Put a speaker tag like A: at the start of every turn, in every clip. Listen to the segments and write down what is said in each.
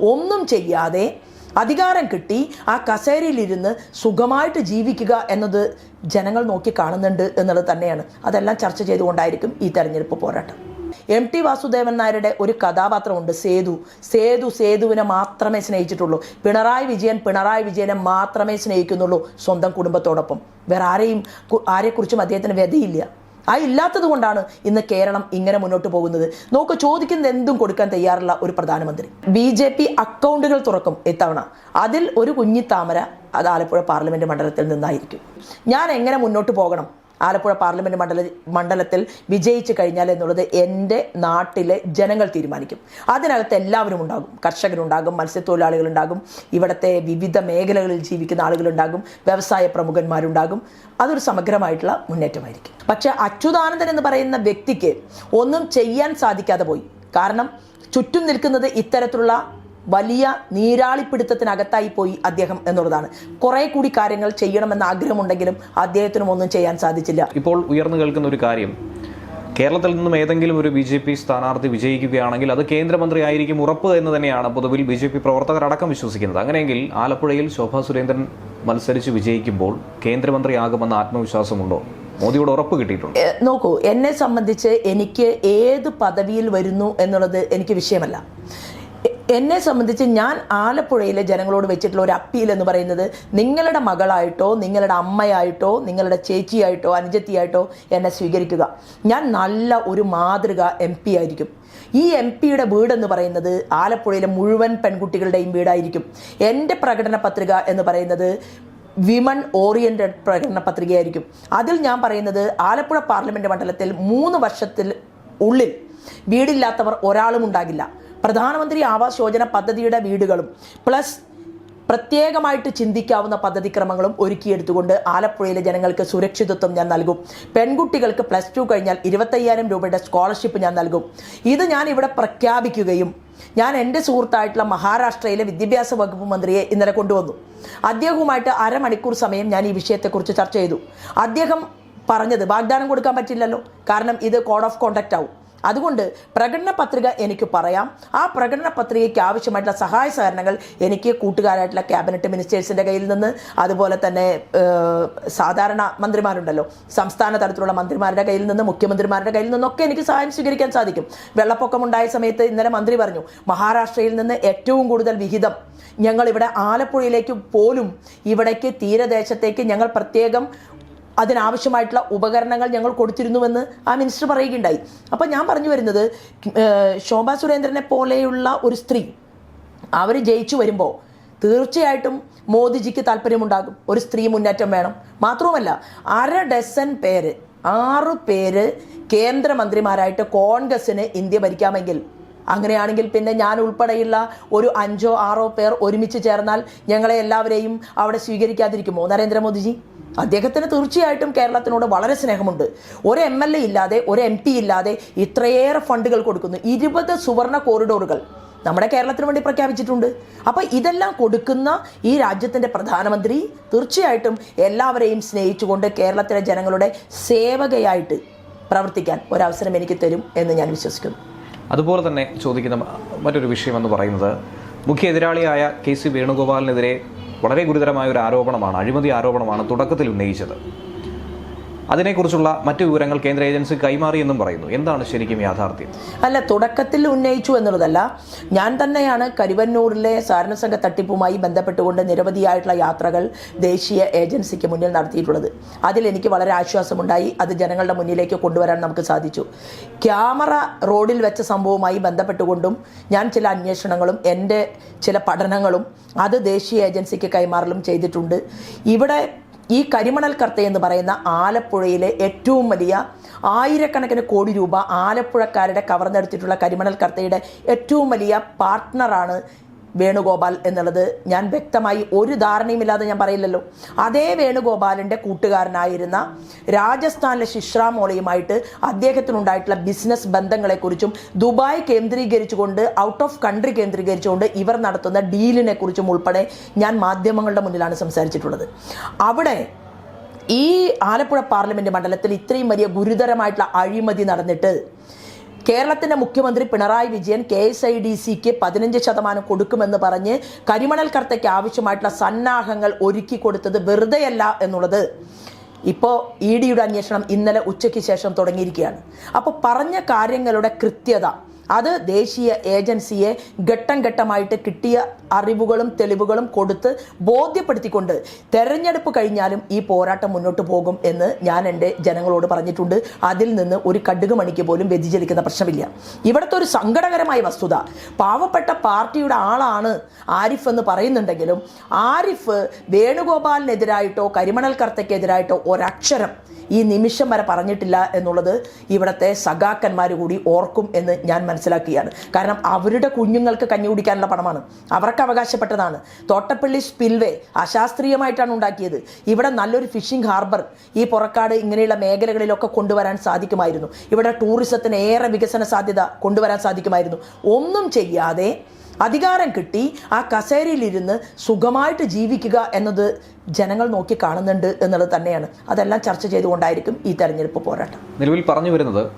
A: ഒന്നും ചെയ്യാതെ അധികാരം കിട്ടി ആ കസേരയിലിരുന്ന് സുഖമായിട്ട് ജീവിക്കുക എന്നത് ജനങ്ങൾ നോക്കി കാണുന്നുണ്ട് എന്നുള്ളത് തന്നെയാണ്. അതെല്ലാം ചർച്ച ചെയ്തുകൊണ്ടായിരിക്കും ഈ തെരഞ്ഞെടുപ്പ് പോരാട്ടം. എം ടി വാസുദേവൻ നായരുടെ ഒരു കഥാപാത്രമുണ്ട് സേതു. സേതു സേതുവിനെ മാത്രമേ സ്നേഹിച്ചിട്ടുള്ളൂ. പിണറായി വിജയൻ പിണറായി വിജയനെ മാത്രമേ സ്നേഹിക്കുന്നുള്ളൂ സ്വന്തം കുടുംബത്തോടൊപ്പം. വേറെ ആരെയും ആരെക്കുറിച്ചും അദ്ദേഹത്തിന് വ്യതയില്ല. ആ ഇല്ലാത്തത് കൊണ്ടാണ് ഇന്ന് കേരളം ഇങ്ങനെ മുന്നോട്ട് പോകുന്നത്. നോക്ക് ചോദിക്കുന്ന എന്തും കൊടുക്കാൻ തയ്യാറുള്ള ഒരു പ്രധാനമന്ത്രി. ബി ജെ പി അക്കൗണ്ടുകൾ തുറക്കും ഇത്തവണ. അതിൽ ഒരു കുഞ്ഞിത്താമര അത് ആലപ്പുഴ പാർലമെന്റ് മണ്ഡലത്തിൽ നിന്നായിരിക്കും. ഞാൻ എങ്ങനെ മുന്നോട്ട് പോകണം? ആലപ്പുഴ പാർലമെന്റ് മണ്ഡല മണ്ഡലത്തിൽ വിജയിച്ചു കഴിഞ്ഞാൽ എന്നുള്ളത് എന്റെ നാട്ടിലെ ജനങ്ങൾ തീരുമാനിക്കും. അതിനകത്ത് എല്ലാവരും ഉണ്ടാകും. കർഷകരുണ്ടാകും മത്സ്യത്തൊഴിലാളികളുണ്ടാകും ഇവിടുത്തെ വിവിധ മേഖലകളിൽ ജീവിക്കുന്ന ആളുകളുണ്ടാകും വ്യവസായ പ്രമുഖന്മാരുണ്ടാകും. അതൊരു സമഗ്രമായിട്ടുള്ള മുന്നേറ്റമായിരിക്കും. പക്ഷെ അച്യുതാനന്ദൻ എന്ന് പറയുന്ന വ്യക്തിക്ക് ഒന്നും ചെയ്യാൻ സാധിക്കാതെ പോയി. കാരണം ചുറ്റും നിൽക്കുന്നത് ഇത്തരത്തിലുള്ള വലിയ നീരാളിപ്പിടുത്തത്തിനകത്തായി പോയി അദ്ദേഹം എന്നുള്ളതാണ്. കുറെ കൂടി കാര്യങ്ങൾ ചെയ്യണമെന്ന് ആഗ്രഹമുണ്ടെങ്കിലും അദ്ദേഹത്തിനും ഒന്നും ചെയ്യാൻ സാധിച്ചില്ല.
B: ഇപ്പോൾ ഉയർന്നു കേൾക്കുന്ന ഒരു കാര്യം. കേരളത്തിൽ നിന്നും ഏതെങ്കിലും ഒരു ബി ജെ പി സ്ഥാനാർത്ഥി വിജയിക്കുകയാണെങ്കിൽ അത് കേന്ദ്രമന്ത്രി ആയിരിക്കും ഉറപ്പ് എന്ന് തന്നെയാണ് പൊതുവിൽ ബി ജെ പി പ്രവർത്തകരടക്കം വിശ്വസിക്കുന്നത്. അങ്ങനെയെങ്കിൽ ആലപ്പുഴയിൽ ശോഭാ സുരേന്ദ്രൻ മത്സരിച്ച് വിജയിക്കുമ്പോൾ കേന്ദ്രമന്ത്രിയാകുമെന്ന ആത്മവിശ്വാസമുണ്ടോ? മോദിയോട് ഉറപ്പ് കിട്ടിയിട്ടുണ്ട്.
A: നോക്കൂ എന്നെ സംബന്ധിച്ച് എനിക്ക് ഏത് പദവിയിൽ വരുന്നു എന്നുള്ളത് എനിക്ക് വിഷയമല്ല. എന്നെ സംബന്ധിച്ച് ഞാൻ ആലപ്പുഴയിലെ ജനങ്ങളോട് വെച്ചിട്ടുള്ള ഒരു അപ്പീൽ എന്ന് പറയുന്നത് നിങ്ങളുടെ മകളായിട്ടോ നിങ്ങളുടെ അമ്മയായിട്ടോ നിങ്ങളുടെ ചേച്ചിയായിട്ടോ അനുജത്തിയായിട്ടോ എന്നെ സ്വീകരിക്കുക. ഞാൻ നല്ല ഒരു മാതൃക എം പി ആയിരിക്കും. ഈ എം പിയുടെ വീടെന്ന് പറയുന്നത് ആലപ്പുഴയിലെ മുഴുവൻ പെൺകുട്ടികളുടെയും വീടായിരിക്കും. എന്റെ പ്രകടന പത്രിക എന്ന് പറയുന്നത് വിമൺ ഓറിയന്റഡ് പ്രകടന പത്രികയായിരിക്കും. അതിൽ ഞാൻ പറയുന്നത് ആലപ്പുഴ പാർലമെന്റ് മണ്ഡലത്തിൽ മൂന്ന് വർഷത്തിൽ ഉള്ളിൽ വീടില്ലാത്തവർ ഒരാളും ഉണ്ടാകില്ല. പ്രധാനമന്ത്രി ആവാസ് യോജന പദ്ധതിയുടെ വീടുകളും പ്ലസ് പ്രത്യേകമായിട്ട് ചിന്തിക്കാവുന്ന പദ്ധതിക്രമങ്ങളും ഒരുക്കിയെടുത്തുകൊണ്ട് ആലപ്പുഴയിലെ ജനങ്ങൾക്ക് സുരക്ഷിതത്വം ഞാൻ നൽകും. പെൺകുട്ടികൾക്ക് പ്ലസ് ടു കഴിഞ്ഞാൽ ഇരുപത്തയ്യായിരം രൂപയുടെ സ്കോളർഷിപ്പ് ഞാൻ നൽകും. ഇത് ഞാൻ ഇവിടെ പ്രഖ്യാപിക്കുകയും ഞാൻ എന്റെ സുഹൃത്തായിട്ടുള്ള മഹാരാഷ്ട്രയിലെ വിദ്യാഭ്യാസ വകുപ്പ് മന്ത്രിയെ ഇന്നലെ കൊണ്ടുവന്നു. അദ്ദേഹവുമായിട്ട് അരമണിക്കൂർ സമയം ഞാൻ ഈ വിഷയത്തെക്കുറിച്ച് ചർച്ച ചെയ്തു. അദ്ദേഹം പറഞ്ഞത് വാഗ്ദാനം കൊടുക്കാൻ പറ്റില്ലല്ലോ. കാരണം ഇത് കോഡ് ഓഫ് കോണ്ടക്റ്റ് ആവും അതുകൊണ്ട് പ്രകടന പത്രിക എനിക്ക് പറയാം. ആ പ്രകടന പത്രികയ്ക്ക് ആവശ്യമായിട്ടുള്ള സഹായ സഹകരണങ്ങൾ എനിക്ക് കൂട്ടുകാരായിട്ടുള്ള ക്യാബിനറ്റ് മിനിസ്റ്റേഴ്സിന്റെ കയ്യിൽ നിന്ന് അതുപോലെ തന്നെ സാധാരണ മന്ത്രിമാരുണ്ടല്ലോ സംസ്ഥാന തലത്തിലുള്ള മന്ത്രിമാരുടെ കയ്യിൽ നിന്ന് മുഖ്യമന്ത്രിമാരുടെ കയ്യിൽ നിന്നൊക്കെ എനിക്ക് സഹായം സ്വീകരിക്കാൻ സാധിക്കും. വെള്ളപ്പൊക്കമുണ്ടായ സമയത്ത് ഇന്നലെ മന്ത്രി പറഞ്ഞു മഹാരാഷ്ട്രയിൽ നിന്ന് ഏറ്റവും കൂടുതൽ വിഹിതം ഞങ്ങൾ ഇവിടെ ആലപ്പുഴയിലേക്ക് പോലും ഇവിടേക്ക് തീരദേശത്തേക്ക് ഞങ്ങൾ പ്രത്യേകം അതിനാവശ്യമായിട്ടുള്ള ഉപകരണങ്ങൾ ഞങ്ങൾ കൊടുത്തിരുന്നുവെന്ന് ആ മിനിസ്റ്റർ പറയുകയുണ്ടായി. അപ്പം ഞാൻ പറഞ്ഞു വരുന്നത് ശോഭ സുരേന്ദ്രനെ പോലെയുള്ള ഒരു സ്ത്രീ അവർ ജയിച്ചു വരുമ്പോൾ തീർച്ചയായിട്ടും മോദിജിക്ക് താല്പര്യമുണ്ടാകും. ഒരു സ്ത്രീ മുന്നേറ്റം വേണം. മാത്രവുമല്ല അര ഡസൻ പേര് ആറ് പേര് കേന്ദ്രമന്ത്രിമാരായിട്ട് കോൺഗ്രസിന് ഇന്ത്യ ഭരിക്കാമെങ്കിൽ അങ്ങനെയാണെങ്കിൽ പിന്നെ ഞാൻ ഉൾപ്പെടെയുള്ള ഒരു അഞ്ചോ ആറോ പേർ ഒരുമിച്ച് ചേർന്നാൽ ഞങ്ങളെ എല്ലാവരെയും അവിടെ സ്വീകരിക്കാതിരിക്കുമോ? നരേന്ദ്രമോദിജി അദ്ദേഹത്തിന് തീർച്ചയായിട്ടും കേരളത്തിനോട് വളരെ സ്നേഹമുണ്ട്. ഒരു എം എൽ എ ഇല്ലാതെ ഒരു എം പി ഇല്ലാതെ ഇത്രയേറെ ഫണ്ടുകൾ കൊടുക്കുന്നു. ഇരുപത് സുവർണ കോറിഡോറുകൾ നമ്മുടെ കേരളത്തിന് വേണ്ടി പ്രഖ്യാപിച്ചിട്ടുണ്ട്. അപ്പോൾ ഇതെല്ലാം കൊടുക്കുന്ന ഈ രാജ്യത്തിന്റെ പ്രധാനമന്ത്രി തീർച്ചയായിട്ടും എല്ലാവരെയും സ്നേഹിച്ചുകൊണ്ട് കേരളത്തിലെ ജനങ്ങളുടെ സേവകയായിട്ട് പ്രവർത്തിക്കാൻ ഒരവസരം എനിക്ക് തരും എന്ന് ഞാൻ വിശ്വസിക്കുന്നു.
B: അതുപോലെ തന്നെ ചോദിക്കുന്ന മറ്റൊരു വിഷയം എന്ന് പറയുന്നത് മുഖ്യ എതിരാളിയായ കെ സി വേണുഗോപാലിനെതിരെ വളരെ ഗുരുതരമായ ഒരു ആരോപണമാണ് അഴിമതി ആരോപണമാണ് തുടക്കത്തിൽ ഉന്നയിച്ചത്. അതിനെക്കുറിച്ചുള്ള മറ്റു വിവരങ്ങൾ കേന്ദ്ര ഏജൻസി കൈമാറിയെന്നും പറയുന്നു. എന്താണ് ശരിക്കും യാഥാർത്ഥ്യം?
A: അല്ല തുടക്കത്തിൽ ഉന്നയിച്ചു എന്നുള്ളതല്ല. ഞാൻ തന്നെയാണ് കരുവന്നൂരിലെ സാരണസംഘ തട്ടിപ്പുമായി ബന്ധപ്പെട്ടുകൊണ്ട് നിരവധിയായിട്ടുള്ള യാത്രകൾ ദേശീയ ഏജൻസിക്ക് മുന്നിൽ നടത്തിയിട്ടുള്ളത്. അതിൽ എനിക്ക് വളരെ ആശ്വാസമുണ്ടായി. അത് ജനങ്ങളുടെ മുന്നിലേക്ക് കൊണ്ടുവരാൻ നമുക്ക് സാധിച്ചു. ക്യാമറ റോഡിൽ വെച്ച സംഭവവുമായി ബന്ധപ്പെട്ടുകൊണ്ടും ഞാൻ ചില അന്വേഷണങ്ങളും എന്റെ ചില പഠനങ്ങളും അത് ദേശീയ ഏജൻസിക്ക് കൈമാറലും ചെയ്തിട്ടുണ്ട്. ഇവിടെ ഈ കരിമണൽ കർത്ത എന്ന് പറയുന്ന ആലപ്പുഴയിലെ ഏറ്റവും വലിയ ആയിരക്കണക്കിന് കോടി രൂപ ആലപ്പുഴക്കാരുടെ കവർന്നെടുത്തിട്ടുള്ള കരിമണൽ കർത്തയുടെ ഏറ്റവും വലിയ പാർട്ട്ണറാണ് വേണുഗോപാൽ എന്നുള്ളത് ഞാൻ വ്യക്തമായി ഒരു ധാരണയുമില്ലാതെ ഞാൻ പറയില്ലല്ലോ. അതേ വേണുഗോപാലിന്റെ കൂട്ടുകാരനായിരുന്ന രാജസ്ഥാനിലെ ശിശ്രാമോളയുമായിട്ട് അദ്ദേഹത്തിനുണ്ടായിട്ടുള്ള ബിസിനസ് ബന്ധങ്ങളെക്കുറിച്ചും ദുബായ് കേന്ദ്രീകരിച്ചുകൊണ്ട് ഔട്ട് ഓഫ് കൺട്രി കേന്ദ്രീകരിച്ചുകൊണ്ട് ഇവർ നടത്തുന്ന ഡീലിനെ കുറിച്ചും ഉൾപ്പെടെ ഞാൻ മാധ്യമങ്ങളുടെ മുന്നിലാണ് സംസാരിച്ചിട്ടുള്ളത്. അവിടെ ഈ ആലപ്പുഴ പാർലമെന്റ് മണ്ഡലത്തിൽ ഇത്രയും വലിയ ഗുരുതരമായിട്ടുള്ള അഴിമതി നടന്നിട്ട് കേരളത്തിന്റെ മുഖ്യമന്ത്രി Pinarayi Vijayan K S I D സിക്ക് പതിനഞ്ച് ശതമാനം കൊടുക്കുമെന്ന് പറഞ്ഞ് കരിമണൽ കർത്തയ്ക്ക് ആവശ്യമായിട്ടുള്ള സന്നാഹങ്ങൾ ഒരുക്കി കൊടുത്തത് വെറുതെയല്ല എന്നുള്ളത്. ഇപ്പോൾ ഇ ഡിയുടെ അന്വേഷണം ഇന്നലെ ഉച്ചയ്ക്ക് ശേഷം തുടങ്ങിയിരിക്കുകയാണ്. അപ്പോൾ പറഞ്ഞ കാര്യങ്ങളുടെ കൃത്യത അത് ദേശീയ ഏജൻസിയെ ഘട്ടം ഘട്ടമായിട്ട് കിട്ടിയ അറിവുകളും തെളിവുകളും കൊടുത്ത് ബോധ്യപ്പെടുത്തിക്കൊണ്ട് തെരഞ്ഞെടുപ്പ് കഴിഞ്ഞാലും ഈ പോരാട്ടം മുന്നോട്ട് പോകും എന്ന് ഞാൻ എന്റെ ജനങ്ങളോട് പറഞ്ഞിട്ടുണ്ട്. അതിൽ നിന്ന് ഒരു കടുക് മണിക്ക് പോലും വ്യതിചലിക്കുന്ന പ്രശ്നമില്ല. ഇവിടുത്തെ ഒരു സങ്കടകരമായ വസ്തുത പാവപ്പെട്ട പാർട്ടിയുടെ ആളാണ് ആരിഫ് എന്ന് പറയുന്നുണ്ടെങ്കിലും ആരിഫ് വേണുഗോപാലിനെതിരായിട്ടോ കരിമണൽ കർത്തയ്ക്കെതിരായിട്ടോ ഒരക്ഷരം ഈ നിമിഷം വരെ പറഞ്ഞിട്ടില്ല എന്നുള്ളത് ഇവിടുത്തെ സഖാക്കന്മാർ കൂടി ഓർക്കും എന്ന് ഞാൻ മനസ്സിലാക്കുകയാണ് കാരണം അവരുടെ കുഞ്ഞുങ്ങൾക്ക് കഞ്ഞി കുടിക്കാനുള്ള പണമാണ്. അവർക്ക് അവകാശപ്പെട്ടതാണ്. തോട്ടപ്പള്ളി സ്പിൽവേ അശാസ്ത്രീയമായിട്ടാണ് ഉണ്ടാക്കിയത്. ഇവിടെ നല്ലൊരു ഫിഷിംഗ് ഹാർബർ ഈ പുറക്കാട് ഇങ്ങനെയുള്ള മേഖലകളിലൊക്കെ കൊണ്ടുവരാൻ സാധിക്കുമായിരുന്നു. ഇവിടെ ടൂറിസത്തിന് ഏറെ വികസന സാധ്യത കൊണ്ടുവരാൻ സാധിക്കുമായിരുന്നു. ഒന്നും ചെയ്യാതെ അധികാരം കിട്ടി ആ കസേരയിലിരുന്ന് സുഖമായിട്ട് ജീവിക്കുക എന്നത് ജനങ്ങൾ നോക്കി കാണുന്നുണ്ട് എന്നുള്ളത് തന്നെയാണ്. അതെല്ലാം ചർച്ച ചെയ്തുകൊണ്ടായിരിക്കും ഈ തെരഞ്ഞെടുപ്പ് പോരാട്ടം.
B: നിലവിൽ പറഞ്ഞു വരുന്നത്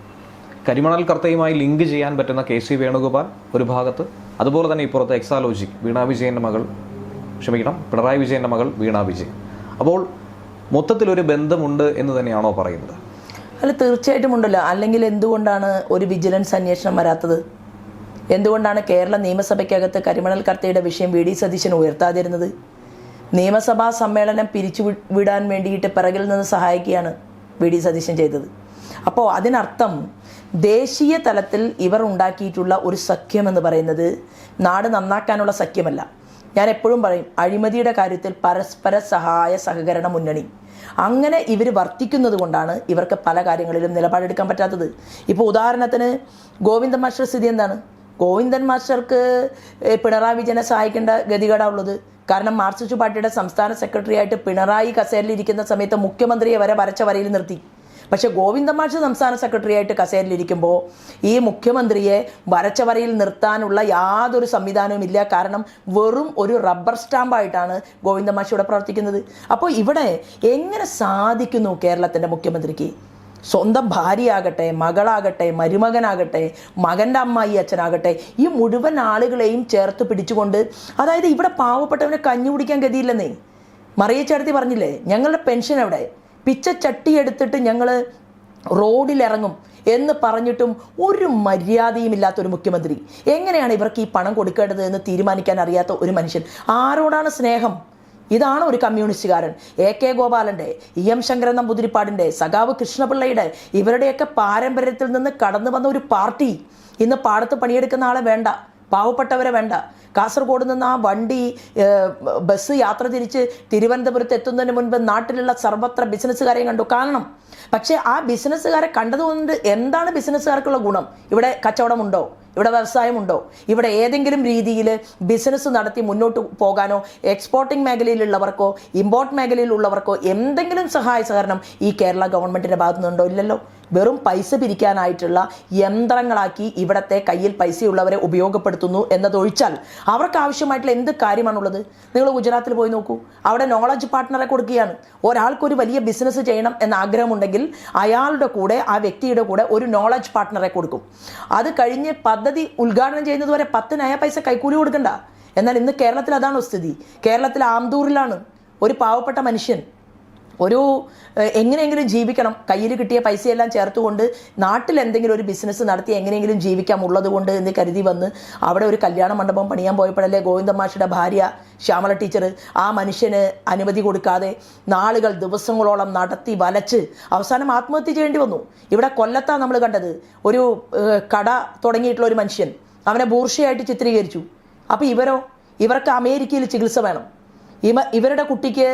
B: കരിമണൽ കർത്തയുമായി ലിങ്ക് ചെയ്യാൻ പറ്റുന്ന കെ സി വേണുഗോപാൽ ഒരു ഭാഗത്ത് അതുപോലെ തന്നെ ഇപ്പുറത്ത് എക്സാലോജിക് വീണാ വിജയന്റെ മകൾ ക്ഷമിക്കണം പിണറായി വിജയന്റെ മകൾ വീണാ വിജയൻ. അപ്പോൾ മൊത്തത്തിലൊരു ബന്ധമുണ്ട് എന്ന് തന്നെയാണോ പറയുന്നത്?
A: അല്ല തീർച്ചയായിട്ടും ഉണ്ടല്ലോ. അല്ലെങ്കിൽ എന്തുകൊണ്ടാണ് ഒരു വിജിലൻസ് അന്വേഷണം വരാത്തത്? എന്തുകൊണ്ടാണ് കേരള നിയമസഭയ്ക്കകത്ത് കരിമണൽ കർത്തയുടെ വിഷയം വി ഡി സതീശൻ ഉയർത്താതിരുന്നത്? നിയമസഭാ സമ്മേളനം പിരിച്ചു വിടാൻ വേണ്ടിയിട്ട് പിറകിൽ നിന്ന് സഹായിക്കുകയാണ് വി ഡി സതീശൻ ചെയ്തത്. അപ്പോൾ അതിനർത്ഥം ദേശീയ തലത്തിൽ ഇവർ ഉണ്ടാക്കിയിട്ടുള്ള ഒരു സഖ്യം എന്ന് പറയുന്നത് നാട് നന്നാക്കാനുള്ള സഖ്യമല്ല. ഞാൻ എപ്പോഴും പറയും അഴിമതിയുടെ കാര്യത്തിൽ പരസ്പര സഹായ സഹകരണ മുന്നണി. അങ്ങനെ ഇവർ വർത്തിക്കുന്നത് കൊണ്ടാണ് ഇവർക്ക് പല കാര്യങ്ങളിലും നിലപാടെടുക്കാൻ പറ്റാത്തത്. ഇപ്പോൾ ഉദാഹരണത്തിന് ഗോവിന്ദ മാഷ്ടർ സ്ഥിതി എന്താണ്? ഗോവിന്ദൻ മാസ്റ്റർക്ക് പിണറായി വിജയനെ സഹായിക്കേണ്ട ഗതികേടാ ഉള്ളത്. കാരണം മാർക്സിസ്റ്റ് പാർട്ടിയുടെ സംസ്ഥാന സെക്രട്ടറി ആയിട്ട് പിണറായി കസേരയിലിരിക്കുന്ന സമയത്ത് മുഖ്യമന്ത്രിയെ വരെ വരച്ച വരയിൽ നിർത്തി. പക്ഷേ ഗോവിന്ദ മാഷ് സംസ്ഥാന സെക്രട്ടറി ആയിട്ട് കസേരയിലിരിക്കുമ്പോൾ ഈ മുഖ്യമന്ത്രിയെ വരച്ച വരയിൽ നിർത്താനുള്ള യാതൊരു സംവിധാനവും ഇല്ല. കാരണം വെറും ഒരു റബ്ബർ സ്റ്റാമ്പായിട്ടാണ് ഗോവിന്ദ മാഷ് ഇവിടെ പ്രവർത്തിക്കുന്നത്. അപ്പോൾ ഇവിടെ എങ്ങനെ സാധിക്കുന്നു കേരളത്തിന്റെ മുഖ്യമന്ത്രിക്ക്? സ്വന്തം ഭാര്യയാകട്ടെ മകളാകട്ടെ മരുമകനാകട്ടെ മകന്റെ അമ്മായി അച്ഛനാകട്ടെ ഈ മുഴുവൻ ആളുകളെയും ചേർത്ത് പിടിച്ചുകൊണ്ട് അതായത് ഇവിടെ പാവപ്പെട്ടവനെ കഞ്ഞു കുടിക്കാൻ ഗതിയില്ലെന്നേ. മറിയച്ചേർത്തി പറഞ്ഞില്ലേ ഞങ്ങളുടെ പെൻഷൻ എവിടെ? പിച്ചച്ചട്ടി എടുത്തിട്ട് ഞങ്ങൾ റോഡിലിറങ്ങും എന്ന് പറഞ്ഞിട്ടും ഒരു മര്യാദയും ഇല്ലാത്തൊരു മുഖ്യമന്ത്രി. എങ്ങനെയാണ് ഇവർക്ക് ഈ പണം കൊടുക്കേണ്ടത് എന്ന് തീരുമാനിക്കാൻ അറിയാത്ത ഒരു മനുഷ്യൻ? ആരോടാണ് സ്നേഹം? ഇതാണ് ഒരു കമ്മ്യൂണിസ്റ്റുകാരൻ. എ കെ ഗോപാലന്റെ ഇ എം ശങ്കരൻ നമ്പൂതിരിപ്പാടിന്റെ സഖാവ് കൃഷ്ണപിള്ളയുടെ ഇവരുടെയൊക്കെ പാരമ്പര്യത്തിൽ നിന്ന് കടന്നു വന്ന ഒരു പാർട്ടി. ഇന്ന് പാടത്ത് പണിയെടുക്കുന്ന ആളെ വേണ്ട പാവപ്പെട്ടവരെ വേണ്ട. കാസർഗോഡ് നിന്ന് ആ വണ്ടി ബസ് യാത്ര തിരിച്ച് തിരുവനന്തപുരത്ത് എത്തുന്നതിന് മുൻപ് നാട്ടിലുള്ള സർവത്ര ബിസിനസ്സുകാരെയും കണ്ടു. കാണണം പക്ഷേ ആ ബിസിനസ്സുകാരെ കണ്ടതുകൊണ്ട് എന്താണ് ബിസിനസ്സുകാർക്കുള്ള ഗുണം? ഇവിടെ കച്ചവടമുണ്ടോ? ഇവിടെ വ്യവസായമുണ്ടോ? ഇവിടെ ഏതെങ്കിലും രീതിയിൽ ബിസിനസ് നടത്തി മുന്നോട്ട് പോകാനോ എക്സ്പോർട്ടിംഗ് മേഖലയിലുള്ളവർക്കോ ഇമ്പോർട്ട് മേഖലയിലുള്ളവർക്കോ എന്തെങ്കിലും സഹായ സഹകരണം ഈ കേരള ഗവൺമെന്റിന്റെ ഭാഗത്തുനിന്നുണ്ടോ ഇല്ലല്ലോ? വെറും പൈസ പിരിക്കാനായിട്ടുള്ള യന്ത്രങ്ങളാക്കി ഇവിടത്തെ കയ്യിൽ പൈസയുള്ളവരെ ഉപയോഗപ്പെടുത്തുന്നു എന്നതൊഴിച്ചാൽ അവർക്ക് ആവശ്യമായിട്ടുള്ള എന്ത് കാര്യമാണുള്ളത്? നിങ്ങൾ ഗുജറാത്തിൽ പോയി നോക്കൂ. അവിടെ നോളജ് പാർട്ട്ണറെ കൊടുക്കുകയാണ്. ഒരാൾക്കൊരു വലിയ ബിസിനസ് ചെയ്യണം എന്ന ആഗ്രഹമുണ്ടെങ്കിൽ അയാളുടെ കൂടെ ആ വ്യക്തിയുടെ കൂടെ ഒരു നോളജ് പാർട്ട്ണറെ കൊടുക്കും. അത് കഴിഞ്ഞ് പദ്ധതി ഉദ്ഘാടനം ചെയ്യുന്നതുവരെ പത്ത് നയ പൈസ കൈക്കൂലി കൊടുക്കണ്ട. എന്നാൽ ഇന്ന് കേരളത്തിൽ അതാണോ സ്ഥിതി. കേരളത്തിൽ ആംദൂറിലാണ് ഒരു പാവപ്പെട്ട മനുഷ്യൻ. ഒരു എങ്ങനെയെങ്കിലും ജീവിക്കണം. കയ്യിൽ കിട്ടിയ പൈസയെല്ലാം ചേർത്തുകൊണ്ട് നാട്ടിൽ എന്തെങ്കിലും ഒരു ബിസിനസ് നടത്തി എങ്ങനെയെങ്കിലും ജീവിക്കാം ഉള്ളതുകൊണ്ട് എന്ന് കരുതി വന്ന് അവിടെ ഒരു കല്യാണ മണ്ഡപം പണിയാൻ പോയപ്പോഴല്ലേ ഗോവിന്ദമാഷിയുടെ ഭാര്യ ശ്യാമള ടീച്ചർ ആ മനുഷ്യന് അനുമതി കൊടുക്കാതെ നാളുകൾ ദിവസങ്ങളോളം നടത്തി വലച്ച് അവസാനം ആത്മഹത്യ ചെയ്യേണ്ടി വന്നു. ഇവിടെ കൊല്ലത്താണ് നമ്മൾ കണ്ടത്. ഒരു കട തുടങ്ങിയിട്ടുള്ള ഒരു മനുഷ്യൻ അവനെ ബൂർഷയായിട്ട് ചിത്രീകരിച്ചു. അപ്പോൾ ഇവരോ? ഇവർക്ക് അമേരിക്കയിൽ ചികിത്സ വേണം. ഇവ ഇവരുടെ കുട്ടിക്ക്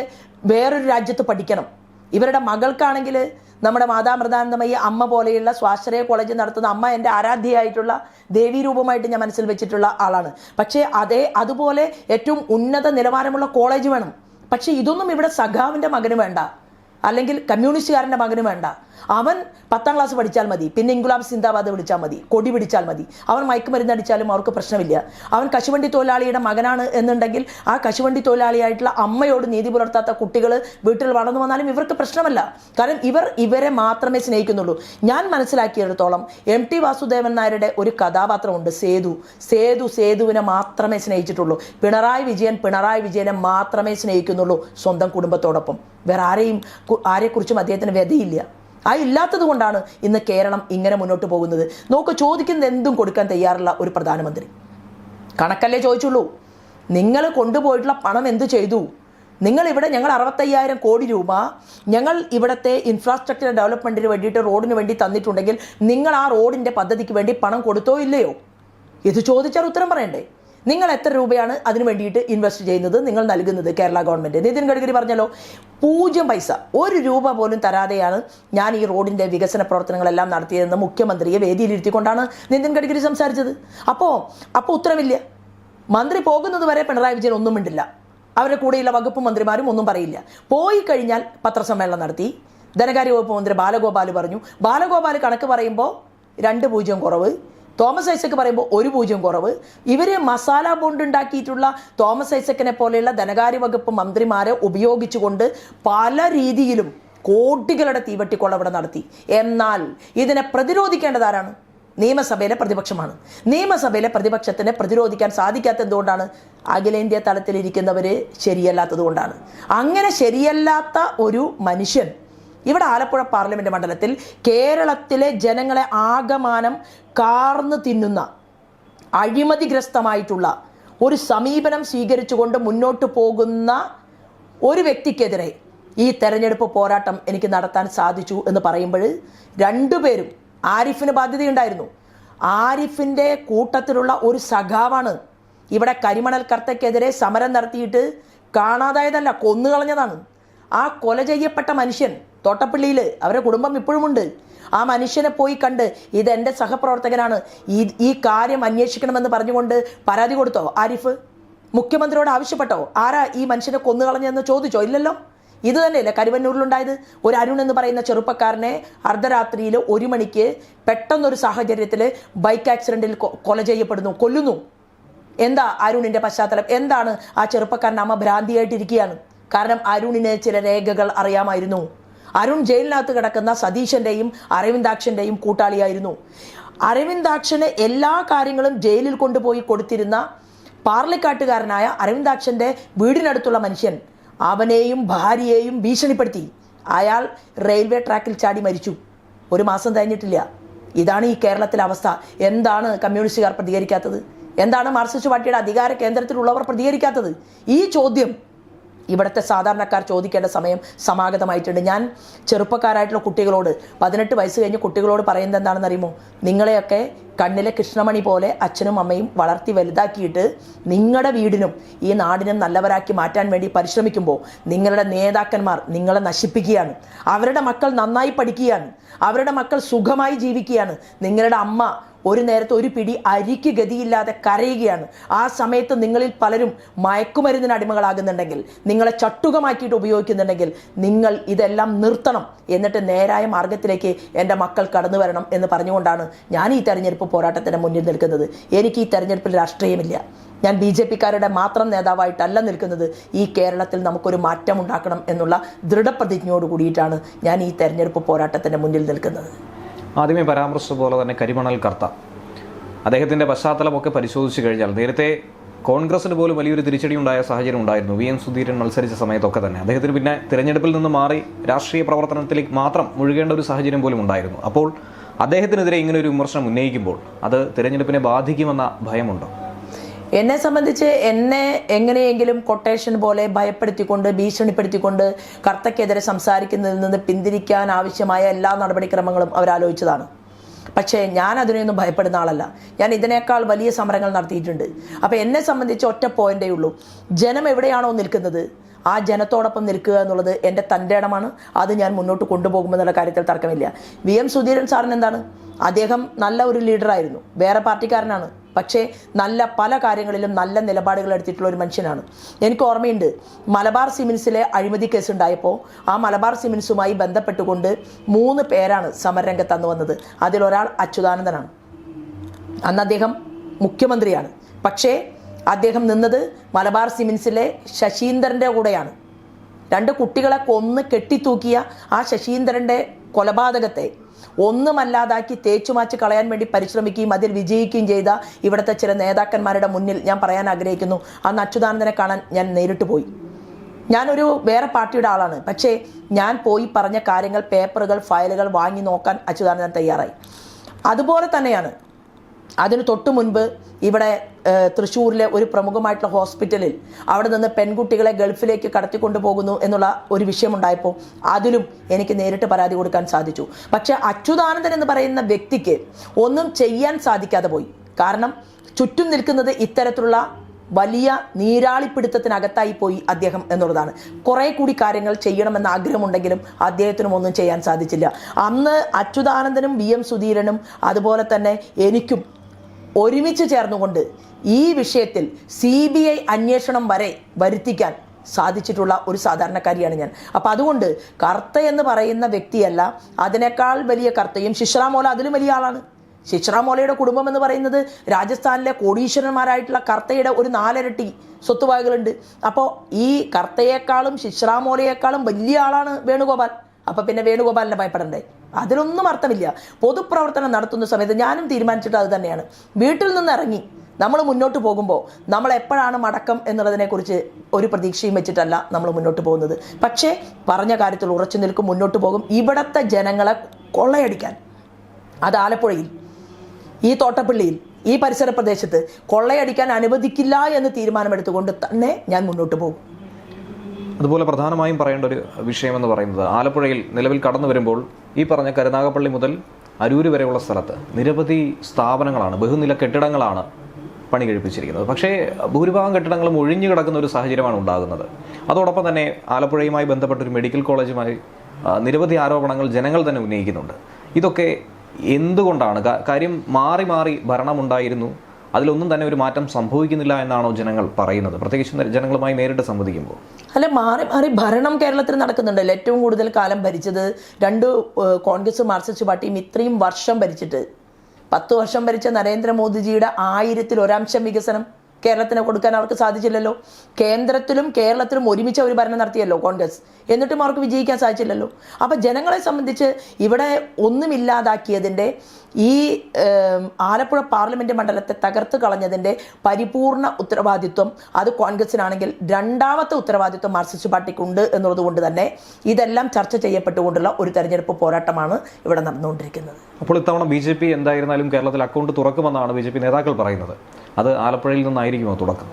A: വേറൊരു രാജ്യത്ത് പഠിക്കണം. ഇവരുടെ മകൾക്കാണെങ്കിൽ നമ്മുടെ മാതാമൃതാനന്ദമയ്യ അമ്മ പോലെയുള്ള സ്വാശ്രയ കോളേജ് നടത്തുന്ന അമ്മ എന്റെ ആരാധ്യയായിട്ടുള്ള ദേവീരൂപമായിട്ട് ഞാൻ മനസ്സിൽ വെച്ചിട്ടുള്ള ആളാണ്. പക്ഷേ അതേ അതുപോലെ ഏറ്റവും ഉന്നത നിലവാരമുള്ള കോളേജ് വേണം. പക്ഷേ ഇതൊന്നും ഇവിടെ സഖാവിന്റെ മകന് വേണ്ട. അല്ലെങ്കിൽ കമ്മ്യൂണിസ്റ്റുകാരന്റെ മകന് വേണ്ട. അവൻ പത്താം ക്ലാസ് പഠിച്ചാൽ മതി. പിന്നെ ഇൻഗുലാബ് സിന്ദാബാദ് വിളിച്ചാൽ മതി. കൊടി പിടിച്ചാൽ മതി. അവൻ മയക്കുമരുന്ന് അടിച്ചാലും അവർക്ക് പ്രശ്നമില്ല. അവൻ കശുവണ്ടി തൊഴിലാളിയുടെ മകനാണ് എന്നുണ്ടെങ്കിൽ ആ കശുവണ്ടി തൊഴിലാളിയായിട്ടുള്ള അമ്മയോട് നീതി പുലർത്താത്ത കുട്ടികൾ വീട്ടിൽ വളർന്നു വന്നാലും ഇവർക്ക് പ്രശ്നമല്ല. കാരണം ഇവർ ഇവരെ മാത്രമേ സ്നേഹിക്കുന്നുള്ളൂ. ഞാൻ മനസ്സിലാക്കിയിടത്തോളം എം ടി വാസുദേവൻ നായരുടെ ഒരു കഥാപാത്രമുണ്ട് സേതു. സേതു സേതുവിനെ മാത്രമേ സ്നേഹിച്ചിട്ടുള്ളൂ. പിണറായി വിജയൻ പിണറായി വിജയനെ മാത്രമേ സ്നേഹിക്കുന്നുള്ളൂ സ്വന്തം കുടുംബത്തോടൊപ്പം. വേറെ ആരെയും ആരെക്കുറിച്ചും അദ്ദേഹത്തിന് വ്യതയില്ല ആ ഇല്ലാത്തത് കൊണ്ടാണ് ഇന്ന് കേരളം ഇങ്ങനെ മുന്നോട്ട് പോകുന്നത്. നോക്ക് ചോദിക്കുന്ന എന്തും കൊടുക്കാൻ തയ്യാറുള്ള ഒരു പ്രധാനമന്ത്രി. കണക്കല്ലേ ചോദിച്ചുള്ളൂ. നിങ്ങൾ കൊണ്ടുപോയിട്ടുള്ള പണം എന്ത് ചെയ്തു? നിങ്ങൾ ഇവിടെ ഞങ്ങൾ അറുപത്തയ്യായിരം കോടി രൂപ ഞങ്ങൾ ഇവിടുത്തെ ഇൻഫ്രാസ്ട്രക്ചർ ഡെവലപ്മെന്റിന് വേണ്ടിയിട്ട് റോഡിന് വേണ്ടി തന്നിട്ടുണ്ടെങ്കിൽ നിങ്ങൾ ആ റോഡിന്റെ പദ്ധതിക്ക് വേണ്ടി പണം കൊടുത്തോ ഇല്ലയോ? ഇത് ചോദിച്ചാൽ ഉത്തരം പറയണ്ടേ? നിങ്ങൾ എത്ര രൂപയാണ് അതിന് വേണ്ടിയിട്ട് ഇൻവെസ്റ്റ് ചെയ്യുന്നത് നിങ്ങൾ നൽകുന്നത് കേരള ഗവൺമെന്റ് നിതിൻ ഗഡ്കരി പറഞ്ഞല്ലോ പൂജ്യം പൈസ ഒരു രൂപ പോലും തരാതെയാണ് ഞാൻ ഈ റോഡിന്റെ വികസന പ്രവർത്തനങ്ങളെല്ലാം നടത്തിയതെന്ന് മുഖ്യമന്ത്രിയെ വേദിയിലിരുത്തിക്കൊണ്ടാണ് നിതിൻ ഗഡ്കരി സംസാരിച്ചത്. അപ്പോൾ അപ്പോൾ ഉത്തരവില്ല മന്ത്രി പോകുന്നത് വരെ പിണറായി വിജയൻ ഒന്നും മിണ്ടില്ല. അവരുടെ കൂടെയുള്ള വകുപ്പ് മന്ത്രിമാരും ഒന്നും പറയില്ല. പോയി കഴിഞ്ഞാൽ പത്രസമ്മേളനം നടത്തി. ധനകാര്യ വകുപ്പ് മന്ത്രി ബാലഗോപാൽ പറഞ്ഞു. ബാലഗോപാൽ കണക്ക് പറയുമ്പോൾ രണ്ട് പൂജ്യം കുറവ്. തോമസ് ഐസക്ക് പറയുമ്പോൾ ഒരു പൂജ്യം കുറവ്. ഇവർ മസാല ബോണ്ട് ഉണ്ടാക്കിയിട്ടുള്ള തോമസ് ഐസക്കിനെ പോലെയുള്ള ധനകാര്യ വകുപ്പ് മന്ത്രിമാരെ ഉപയോഗിച്ചുകൊണ്ട് പല രീതിയിലും കോടികളുടെ തീവട്ടിക്കൊള്ള ഇവിടെ നടത്തി. എന്നാൽ ഇതിനെ പ്രതിരോധിക്കേണ്ടത് ആരാണ്? നിയമസഭയിലെ പ്രതിപക്ഷമാണ്. നിയമസഭയിലെ പ്രതിപക്ഷത്തിനെ പ്രതിരോധിക്കാൻ സാധിക്കാത്ത എന്തുകൊണ്ടാണ് അഖിലേന്ത്യാ തലത്തിലിരിക്കുന്നവർ ശരിയല്ലാത്തത് കൊണ്ടാണ്. അങ്ങനെ ശരിയല്ലാത്ത ഒരു മനുഷ്യൻ ഇവിടെ ആലപ്പുഴ പാർലമെന്റ് മണ്ഡലത്തിൽ കേരളത്തിലെ ജനങ്ങളെ ആകമാനം കാർന്നു തിന്നുന്ന അഴിമതിഗ്രസ്തമായിട്ടുള്ള ഒരു സമീപനം സ്വീകരിച്ചുകൊണ്ട് മുന്നോട്ട് പോകുന്ന ഒരു വ്യക്തിക്കെതിരെ ഈ തെരഞ്ഞെടുപ്പ് പോരാട്ടം എനിക്ക് നടത്താൻ സാധിച്ചു എന്ന് പറയുമ്പോൾ രണ്ടുപേരും ആരിഫിന് ബാധ്യതയുണ്ടായിരുന്നു. ആരിഫിന്റെ കൂട്ടത്തിലുള്ള ഒരു സഖാവാണ് ഇവിടെ കരിമണൽ കർത്തയ്ക്കെതിരെ സമരം നടത്തിയിട്ട് കാണാതായതല്ല കൊന്നുകളഞ്ഞതാണ്. ആ കൊല ചെയ്യപ്പെട്ട മനുഷ്യൻ തോട്ടപ്പള്ളിയിൽ അവരുടെ കുടുംബം ഇപ്പോഴുമുണ്ട്. ആ മനുഷ്യനെ പോയി കണ്ട് ഇത് എന്റെ സഹപ്രവർത്തകനാണ്. ഈ ഈ കാര്യം അന്വേഷിക്കണമെന്ന് പറഞ്ഞുകൊണ്ട് പരാതി കൊടുത്തോ? ആരിഫ് മുഖ്യമന്ത്രിയോട് ആവശ്യപ്പെട്ടോ? ആരാ ഈ മനുഷ്യനെ കൊന്നുകളഞ്ഞെന്ന് ചോദിച്ചോ? ഇല്ലല്ലോ. ഇത് തന്നെയല്ലേ കരുവന്നൂരിലുണ്ടായത്? ഒരു അരുൺ എന്ന് പറയുന്ന ചെറുപ്പക്കാരനെ അർദ്ധരാത്രിയിൽ ഒരു മണിക്ക് പെട്ടെന്നൊരു സാഹചര്യത്തിൽ ബൈക്ക് ആക്സിഡന്റിൽ കൊല ചെയ്യപ്പെടുന്നു കൊല്ലുന്നു. എന്താ അരുണിന്റെ പശ്ചാത്തലം? എന്താണ് ആ ചെറുപ്പക്കാരൻ അമ്മ ഭ്രാന്തിയായിട്ടിരിക്കുകയാണ് കാരണം അരുണിന് ചില രേഖകൾ അറിയാമായിരുന്നു. അരുൺ ജയിലിനകത്ത് കിടക്കുന്ന സതീശന്റെയും അരവിന്ദാക്ഷന്റെയും കൂട്ടാളിയായിരുന്നു. അരവിന്ദാക്ഷന് എല്ലാ കാര്യങ്ങളും ജയിലിൽ കൊണ്ടുപോയി കൊടുത്തിരുന്ന പാർലിക്കാട്ടുകാരനായ അരവിന്ദാക്ഷന്റെ വീടിനടുത്തുള്ള മനുഷ്യൻ. അവനെയും ഭാര്യയെയും ഭീഷണിപ്പെടുത്തി. അയാൾ റെയിൽവേ ട്രാക്കിൽ ചാടി മരിച്ചു. ഒരു മാസം കഴിഞ്ഞിട്ടില്ല. ഇതാണ് ഈ കേരളത്തിലെ അവസ്ഥ. എന്താണ് കമ്മ്യൂണിസ്റ്റുകാർ പ്രതികരിക്കാത്തത്? എന്താണ് മാർക്സിസ്റ്റ് പാർട്ടിയുടെ അധികാര കേന്ദ്രത്തിലുള്ളവർ പ്രതികരിക്കാത്തത്? ഈ ചോദ്യം ഇവിടുത്തെ സാധാരണക്കാർ ചോദിക്കേണ്ട സമയം സമാഗതമായിട്ടുണ്ട്. ഞാൻ ചെറുപ്പക്കാരായിട്ടുള്ള കുട്ടികളോട് പതിനെട്ട് വയസ്സ് കഴിഞ്ഞ് കുട്ടികളോട് പറയുന്നത് എന്താണെന്ന് അറിയുമോ നിങ്ങളെയൊക്കെ കണ്ണിലെ കൃഷ്ണമണി പോലെ അച്ഛനും അമ്മയും വളർത്തി വലുതാക്കിയിട്ട് നിങ്ങളുടെ വീടിനും ഈ നാടിനും നല്ലവരാക്കി മാറ്റാൻ വേണ്ടി പരിശ്രമിക്കുമ്പോൾ നിങ്ങളുടെ നേതാക്കന്മാർ നിങ്ങളെ നശിപ്പിക്കുകയാണ്. അവരുടെ മക്കൾ നന്നായി പഠിക്കുകയാണ്. അവരുടെ മക്കൾ സുഖമായി ജീവിക്കുകയാണ്. നിങ്ങളുടെ അമ്മ ഒരു നേരത്തെ ഒരു പിടി അരിക്ക് ഗതിയില്ലാതെ കരയുകയാണ്. ആ സമയത്ത് നിങ്ങളിൽ പലരും മയക്കുമരുന്നിന് അടിമകളാകുന്നുണ്ടെങ്കിൽ നിങ്ങളെ ചട്ടുകമാക്കിയിട്ട് ഉപയോഗിക്കുന്നുണ്ടെങ്കിൽ നിങ്ങൾ ഇതെല്ലാം നിർത്തണം എന്നിട്ട് നേരായ മാർഗത്തിലേക്ക് എന്റെ മക്കൾ കടന്നു വരണം എന്ന് പറഞ്ഞുകൊണ്ടാണ് ഞാൻ ഈ തെരഞ്ഞെടുപ്പ് പോരാട്ടത്തിന് മുന്നിൽ നിൽക്കുന്നത്. എനിക്ക് ഈ തെരഞ്ഞെടുപ്പിൽ രാഷ്ട്രീയമില്ല. ഞാൻ ബി ജെ പിക്കാരുടെ മാത്രം നേതാവായിട്ടല്ല നിൽക്കുന്നത്. ഈ കേരളത്തിൽ നമുക്കൊരു മാറ്റം ഉണ്ടാക്കണം എന്നുള്ള ദൃഢപ്രതിജ്ഞയോട് കൂടിയിട്ടാണ് ഞാൻ ഈ തെരഞ്ഞെടുപ്പ് പോരാട്ടത്തിന്റെ മുന്നിൽ നിൽക്കുന്നത്.
B: ആദ്യമേ പരാമർശിച്ച പോലെ തന്നെ കരിമണൽ കർത്ത. അദ്ദേഹത്തിന്റെ പശ്ചാത്തലമൊക്കെ പരിശോധിച്ച് കഴിഞ്ഞാൽ നേരത്തെ കോൺഗ്രസിന് പോലും വലിയൊരു തിരിച്ചടി ഉണ്ടായ സാഹചര്യം ഉണ്ടായിരുന്നു. വി എം സുധീരൻ മത്സരിച്ച സമയത്തൊക്കെ തന്നെ. അദ്ദേഹത്തിന് പിന്നെ തിരഞ്ഞെടുപ്പിൽ നിന്ന് മാറി രാഷ്ട്രീയ പ്രവർത്തനത്തിലേക്ക് മാത്രം മുഴുകേണ്ട ഒരു സാഹചര്യം പോലും ഉണ്ടായിരുന്നു. അപ്പോൾ അദ്ദേഹത്തിനെതിരെ ഇങ്ങനെ ഒരു വിമർശനം ഉന്നയിക്കുമ്പോൾ അത് തിരഞ്ഞെടുപ്പിനെ ബാധിക്കുമെന്ന ഭയമുണ്ടോ?
A: എന്നെ സംബന്ധിച്ച് എന്നെ എങ്ങനെയെങ്കിലും കൊട്ടേഷൻ പോലെ ഭയപ്പെടുത്തിക്കൊണ്ട് ഭീഷണിപ്പെടുത്തിക്കൊണ്ട് കർത്തക്കെതിരെ സംസാരിക്കുന്നതിൽ നിന്ന് പിന്തിരിക്കാൻ ആവശ്യമായ എല്ലാ നടപടിക്രമങ്ങളും അവരാലോചിച്ചതാണ് പക്ഷേ ഞാൻ അതിനെയൊന്നും ഭയപ്പെടുന്ന ആളല്ല. ഞാൻ ഇതിനേക്കാൾ വലിയ സമരങ്ങൾ നടത്തിയിട്ടുണ്ട്. അപ്പോൾ എന്നെ സംബന്ധിച്ച് ഒറ്റ പോയിന്റേ ഉള്ളൂ ജനം എവിടെയാണോ നിൽക്കുന്നത്? ആ ജനത്തോടൊപ്പം നിൽക്കുക എന്നുള്ളത് എന്റെ തന്റെ ഇടമാണ്. അത് ഞാൻ മുന്നോട്ട് കൊണ്ടുപോകുമെന്നുള്ള കാര്യത്തിൽ തർക്കമില്ല. വി എം സുധീരൻ സാറിന് എന്താണ്? അദ്ദേഹം നല്ല ഒരു ലീഡറായിരുന്നു വേറെ പാർട്ടിക്കാരനാണ്. പക്ഷേ നല്ല പല കാര്യങ്ങളിലും നല്ല നിലപാടുകൾ എടുത്തിട്ടുള്ള ഒരു മനുഷ്യനാണ്. എനിക്ക് ഓർമ്മയുണ്ട് മലബാർ സിമിൻസിലെ അഴിമതി കേസ് ഉണ്ടായപ്പോൾ ആ മലബാർ സിമിൻസുമായി ബന്ധപ്പെട്ടുകൊണ്ട് മൂന്ന് പേരാണ് സമരരംഗത്ത് അന്ന് വന്നത്. അതിലൊരാൾ അച്യുതാനന്ദനാണ്. അന്ന് അദ്ദേഹം മുഖ്യമന്ത്രിയാണ്. പക്ഷേ അദ്ദേഹം നിന്നത് മലബാർ സിമിൻസിലെ ശശീന്ദ്രന്റെ കൂടെയാണ്. രണ്ട് കുട്ടികളെ കൊന്ന് കെട്ടിത്തൂക്കിയ ആ ശശീന്ദ്രന്റെ കൊലപാതകത്തെ ഒന്നുമല്ലാതാക്കി തേച്ചുമാച്ച് കളയാൻ വേണ്ടി പരിശ്രമിക്കുകയും അതിൽ വിജയിക്കുകയും ചെയ്ത ഇവിടുത്തെ ചില നേതാക്കന്മാരുടെ മുന്നിൽ ഞാൻ പറയാൻ ആഗ്രഹിക്കുന്നു. അന്ന് അച്യുതാനന്ദനെ കാണാൻ ഞാൻ നേരിട്ട് പോയി. ഞാനൊരു വേറെ പാർട്ടിയുടെ ആളാണ്. പക്ഷേ ഞാൻ പോയി പറഞ്ഞ കാര്യങ്ങൾ പേപ്പറുകൾ ഫയലുകൾ വാങ്ങി നോക്കാൻ അച്യുതാനന്ദൻ തയ്യാറായി. അതുപോലെ തന്നെയാണ് അതിന് തൊട്ടു മുൻപ് ഇവിടെ തൃശ്ശൂരിലെ ഒരു പ്രമുഖമായിട്ടുള്ള ഹോസ്പിറ്റലിൽ അവിടെ നിന്ന് പെൺകുട്ടികളെ ഗൾഫിലേക്ക് കടത്തിക്കൊണ്ടു പോകുന്നു എന്നുള്ള ഒരു വിഷയമുണ്ടായപ്പോൾ അതിലും എനിക്ക് നേരിട്ട് പരാതി കൊടുക്കാൻ സാധിച്ചു. പക്ഷേ അച്യുതാനന്ദൻ എന്ന് പറയുന്ന വ്യക്തിക്ക് ഒന്നും ചെയ്യാൻ സാധിക്കാതെ പോയി. കാരണം ചുറ്റും നിൽക്കുന്നത് ഇത്തരത്തിലുള്ള വലിയ നീരാളിപ്പിടുത്തത്തിനകത്തായി പോയി അദ്ദേഹം എന്നുള്ളതാണ്. കുറേ കൂടി കാര്യങ്ങൾ ചെയ്യണമെന്ന ആഗ്രഹമുണ്ടെങ്കിലും അദ്ദേഹത്തിനും ഒന്നും ചെയ്യാൻ സാധിച്ചില്ല. അന്ന് അച്യുതാനന്ദനും വി എം സുധീരനും അതുപോലെ തന്നെ എനിക്കും ഒരുമിച്ച് ചേർന്നുകൊണ്ട് ഈ വിഷയത്തിൽ സി ബി ഐ അന്വേഷണം വരെ വരുത്തിക്കാൻ സാധിച്ചിട്ടുള്ള ഒരു സാധാരണക്കാരിയാണ് ഞാൻ. അപ്പം അതുകൊണ്ട് കർത്ത എന്ന് പറയുന്ന വ്യക്തിയല്ല അതിനേക്കാൾ വലിയ കർത്തയും ശിശ്രാമോല അതിലും വലിയ ആളാണ്. ശിശ്രാമോലയുടെ കുടുംബം എന്ന് പറയുന്നത് രാജസ്ഥാനിലെ കോടീശ്വരന്മാരായിട്ടുള്ള കർത്തയുടെ ഒരു നാലരട്ടി സ്വത്തുവകകളുണ്ട് അപ്പോൾ ഈ കർത്തയേക്കാളും ശിശ്രാമോലയേക്കാളും വലിയ ആളാണ് വേണുഗോപാൽ. അപ്പോൾ പിന്നെ വേണുഗോപാലിനെ ഭയപ്പെടണ്ടേ? അതിലൊന്നും അർത്ഥമില്ല. പൊതുപ്രവർത്തനം നടത്തുന്ന സമയത്ത് ഞാനും തീരുമാനിച്ചിട്ട് അത് തന്നെയാണ്. വീട്ടിൽ നിന്ന് ഇറങ്ങി നമ്മൾ മുന്നോട്ട് പോകുമ്പോൾ നമ്മൾ എപ്പോഴാണ് മടക്കം എന്നുള്ളതിനെക്കുറിച്ച് ഒരു പ്രതീക്ഷയും വെച്ചിട്ടല്ല നമ്മൾ മുന്നോട്ട് പോകുന്നത്. പക്ഷേ പറഞ്ഞ കാര്യത്തിൽ ഉറച്ചു നിൽക്കും മുന്നോട്ട് പോകും. ഇവിടത്തെ ജനങ്ങളെ കൊള്ളയടിക്കാൻ. അത് ആലപ്പുഴയിൽ ഈ തോട്ടപ്പള്ളിയിൽ ഈ പരിസര പ്രദേശത്ത് കൊള്ളയടിക്കാൻ അനുവദിക്കില്ല എന്ന് തീരുമാനമെടുത്തുകൊണ്ട് തന്നെ ഞാൻ മുന്നോട്ട് പോകും.
B: അതുപോലെ പ്രധാനമായും പറയേണ്ട ഒരു വിഷയമെന്ന് പറയുന്നത് ആലപ്പുഴയിൽ നിലവിൽ കടന്നു വരുമ്പോൾ ഈ പറഞ്ഞ കരുനാഗപ്പള്ളി മുതൽ അരൂര് വരെയുള്ള സ്ഥലത്ത് നിരവധി സ്ഥാപനങ്ങളാണ് ബഹുനില കെട്ടിടങ്ങളാണ് പണി കഴിപ്പിച്ചിരിക്കുന്നത് പക്ഷേ ഭൂരിഭാഗം കെട്ടിടങ്ങളും ഒഴിഞ്ഞു കിടക്കുന്ന ഒരു സാഹചര്യമാണ് ഉണ്ടാകുന്നത്. അതോടൊപ്പം തന്നെ ആലപ്പുഴയുമായി ബന്ധപ്പെട്ട ഒരു മെഡിക്കൽ കോളേജുമായി നിരവധി ആരോപണങ്ങൾ ജനങ്ങൾ തന്നെ ഉന്നയിക്കുന്നുണ്ട്. ഇതൊക്കെ എന്തുകൊണ്ടാണ്? കാര്യം മാറി മാറി ഭരണമുണ്ടായിരുന്നു അതിലൊന്നും തന്നെ ഒരു മാറ്റം സംഭവിക്കുന്നില്ല എന്നാണോ ജനങ്ങൾ പറയുന്നത്? പ്രത്യേകിച്ച് ജനങ്ങളുമായി നേരിട്ട് സംവദിക്കുമ്പോൾ.
A: അല്ല മാറി മാറി ഭരണം കേരളത്തിൽ നടക്കുന്നുണ്ടല്ലോ ഏറ്റവും കൂടുതൽ കാലം ഭരിച്ചത് രണ്ട് കോൺഗ്രസ് മാർക്സിസ്റ്റ് പാർട്ടിയും ഇത്രയും വർഷം ഭരിച്ചിട്ട്. പത്ത് വർഷം ഭരിച്ച നരേന്ദ്രമോദിജിയുടെ ആയിരത്തിൽ ഒരംശം വികസനം കേരളത്തിന് കൊടുക്കാൻ അവർക്ക് സാധിച്ചില്ലല്ലോ. കേന്ദ്രത്തിലും കേരളത്തിലും ഒരുമിച്ച് അവർ ഭരണം നടത്തിയല്ലോ കോൺഗ്രസ്. എന്നിട്ടും അവർക്ക് വിജയിക്കാൻ സാധിച്ചില്ലല്ലോ. അപ്പം ജനങ്ങളെ സംബന്ധിച്ച് ഇവിടെ ഒന്നുമില്ലാതാക്കിയതിന്റെ ഈ ആലപ്പുഴ പാർലമെന്റ് മണ്ഡലത്തെ തകർത്ത് കളഞ്ഞതിന്റെ പരിപൂർണ ഉത്തരവാദിത്വം അത് കോൺഗ്രസിനാണെങ്കിൽ രണ്ടാമത്തെ ഉത്തരവാദിത്വം മാർക്സിസ്റ്റ് പാർട്ടിക്കുണ്ട് എന്നുള്ളത് കൊണ്ട് തന്നെ ഇതെല്ലാം ചർച്ച ചെയ്യപ്പെട്ടുകൊണ്ടുള്ള ഒരു തെരഞ്ഞെടുപ്പ് പോരാട്ടമാണ് ഇവിടെ നടന്നുകൊണ്ടിരിക്കുന്നത്.
B: അപ്പോൾ ഇത്തവണ ബി ജെ പി എന്തായിരുന്നാലും കേരളത്തിൽ അക്കൗണ്ട് തുറക്കുമെന്നാണ് ബി ജെ പി നേതാക്കൾ പറയുന്നത്. അത് ആലപ്പുഴയിൽ നിന്നായിരിക്കുമോ തുടക്കം?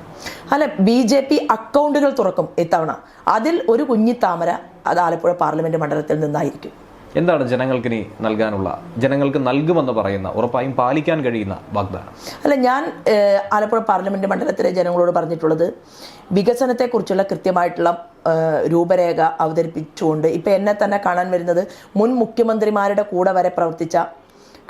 A: അല്ല ബി ജെ പി അക്കൗണ്ടുകൾ തുറക്കും ഇത്തവണ. അതിൽ ഒരു കുഞ്ഞിത്താമര അത് ആലപ്പുഴ പാർലമെന്റ് മണ്ഡലത്തിൽ നിന്നായിരിക്കും.
B: എന്താണ് ജനങ്ങൾക്കിനി നൽകാനുള്ള ജനങ്ങൾക്ക് നൽകുമെന്ന് പറയുന്ന ഉറപ്പായും പാലിക്കാൻ കഴിയുന്ന വാഗ്ദാനം?
A: അല്ല ഞാൻ ആലപ്പുഴ പാർലമെന്റ് മണ്ഡലത്തിലെ ജനങ്ങളോട് പറഞ്ഞിട്ടുള്ളത് വികസനത്തെക്കുറിച്ചുള്ള കൃത്യമായിട്ടുള്ള രൂപരേഖ അവതരിപ്പിച്ചുകൊണ്ട് ഇപ്പം എന്നെ തന്നെ കാണാൻ വരുന്നത് മുൻ മുഖ്യമന്ത്രിമാരുടെ കൂടെ വരെ പ്രവർത്തിച്ച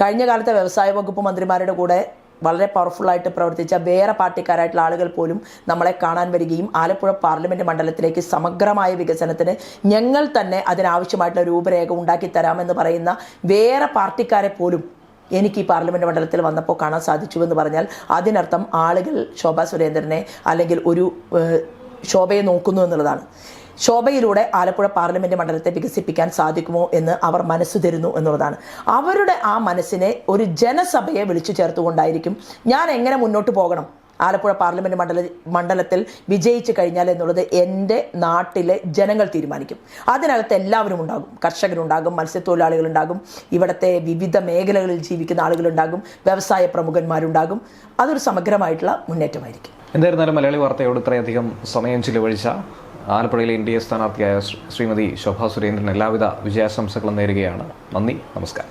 A: കഴിഞ്ഞ കാലത്തെ വ്യവസായ വകുപ്പ് മന്ത്രിമാരുടെ കൂടെ വളരെ പവർഫുള്ളായിട്ട് പ്രവർത്തിച്ച വേറെ പാർട്ടിക്കാരായിട്ടുള്ള ആളുകൾ പോലും നമ്മളെ കാണാൻ വരികയും ആലപ്പുഴ പാർലമെന്റ് മണ്ഡലത്തിലേക്ക് സമഗ്രമായ വികസനത്തിന് ഞങ്ങൾ തന്നെ അതിനാവശ്യമായിട്ടുള്ള രൂപരേഖ ഉണ്ടാക്കി തരാമെന്ന് പറയുന്ന വേറെ പാർട്ടിക്കാരെ പോലും എനിക്ക് ഈ പാർലമെന്റ് മണ്ഡലത്തിൽ വന്നപ്പോൾ കാണാൻ സാധിച്ചു എന്ന് പറഞ്ഞാൽ അതിനർത്ഥം ആളുകൾ ശോഭാ സുരേന്ദ്രനെ അല്ലെങ്കിൽ ഒരു ശോഭയെ നോക്കുന്നു എന്നുള്ളതാണ്. ശോഭയിലൂടെ ആലപ്പുഴ പാർലമെന്റ് മണ്ഡലത്തെ വികസിപ്പിക്കാൻ സാധിക്കുമോ എന്ന് അവർ മനസ്സ് തരുന്നു എന്നുള്ളതാണ്. അവരുടെ ആ മനസ്സിനെ ഒരു ജനസഭയെ വിളിച്ചു ചേർത്തുകൊണ്ടായിരിക്കും ഞാൻ എങ്ങനെ മുന്നോട്ട് പോകണം? ആലപ്പുഴ പാർലമെന്റ് മണ്ഡല മണ്ഡലത്തിൽ വിജയിച്ചു കഴിഞ്ഞാൽ എന്നുള്ളത് എന്റെ നാട്ടിലെ ജനങ്ങൾ തീരുമാനിക്കും. അതിനകത്ത് എല്ലാവരും ഉണ്ടാകും. കർഷകരുണ്ടാകും മത്സ്യത്തൊഴിലാളികളുണ്ടാകും ഇവിടുത്തെ വിവിധ മേഖലകളിൽ ജീവിക്കുന്ന ആളുകളുണ്ടാകും വ്യവസായ പ്രമുഖന്മാരുണ്ടാകും. അതൊരു സമഗ്രമായിട്ടുള്ള മുന്നേറ്റമായിരിക്കും.
B: എന്തായിരുന്നാലും മലയാളി വാർത്തയോട് ഇത്രയധികം സമയം ചിലവഴിച്ച ആലപ്പുഴയിലെ എൻ ഡി എ സ്ഥാനാർത്ഥിയായ ശ്രീമതി ശോഭാ സുരേന്ദ്രൻ എല്ലാവിധ വിജയാശംസകളും നേരുകയാണ്. നന്ദി
A: നമസ്കാരം.